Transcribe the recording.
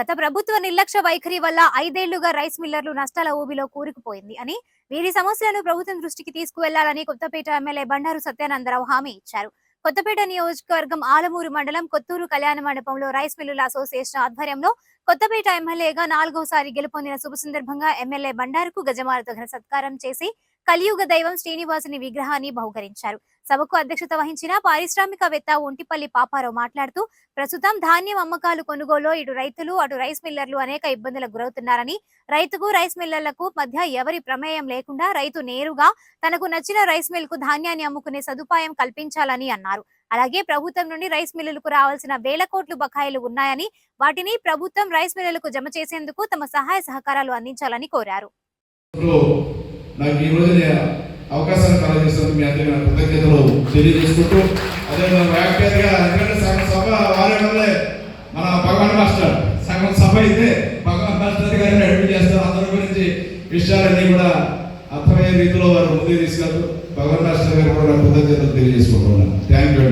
గత ప్రభుత్వ నిర్లక్ష్య వైఖరి వల్ల ఐదేళ్ళుగా రైస్ మిల్లర్లు నష్టాల ఊబిలో కూరుకుపోయింది అని వీరి సమస్యలను ప్రభుత్వం దృష్టికి తీసుకువెళ్ళాలని కొత్తపేట ఎమ్మెల్యే బండారు సత్యానందరావు హామీ ఇచ్చారు. కొత్తపేట నియోజకవర్గం ఆలమూరు మండలం కొత్తూరు కళ్యాణ మండపంలో రైస్ మిల్లుల అసోసియేషన్ ఆధ్వర్యంలో కొత్తపేట ఎమ్మెల్యేగా నాలుగోసారి గెలుపొందిన శుభ సందర్భంగా ఎమ్మెల్యే బండారుకు గజమాలతో ఘన సత్కారం చేసి కలియుగ దైవం శ్రీనివాసుని విగ్రహాన్ని బహుకరించారు. సభకు అధ్యక్షత వహించిన పారిశ్రామికవేత్త ఒంటిపల్లి పాపారావు మాట్లాడుతూ ప్రస్తుతం ధాన్యం అమ్మకాలు కొనుగోలు ఇటు రైతులు అటు రైస్ మిల్లర్లు అనేక ఇబ్బందులకు గురవుతున్నారని రైతుకు రైస్ మిల్లర్లకు మధ్య ఎవరి ప్రమేయం లేకుండా రైతు నేరుగా తనకు నచ్చిన రైస్ మిల్కు ధాన్యాన్ని అమ్ముకునే సదుపాయం కల్పించాలని అన్నారు. అలాగే ప్రభుత్వం నుండి రైస్ మిల్లులకు రావాల్సిన వేల కోట్లు బకాయిలు ఉన్నాయని వాటిని ప్రభుత్వం రైస్ మిల్లులకు జమ చేసేందుకు తమ సహాయ సహకారాలు అందించాలని కోరారు. నాకు ఈ రోజు నేను అవకాశాన్ని మీ అందరికీ నా కృతజ్ఞతలు తెలియజేసుకుంటూ అదే వ్యాఖ్యాతగా ఎందుకంటే సగం సభ వారే వల్లే మన భగవాన్ మాస్టర్ సగం సభ అయితే భగవాన్ మాస్టర్ గారిని అడ్మిట్ చేస్తారు. అందరి గురించి విషయాలన్నీ కూడా అర్థమయ్యే రీతిలో వారు ముందుకు తీసుకెళ్తారు భగవాన్ మాస్టర్ గారు కూడా నా కృతజ్ఞతలు తెలియజేసుకుంటున్నాను. Thank you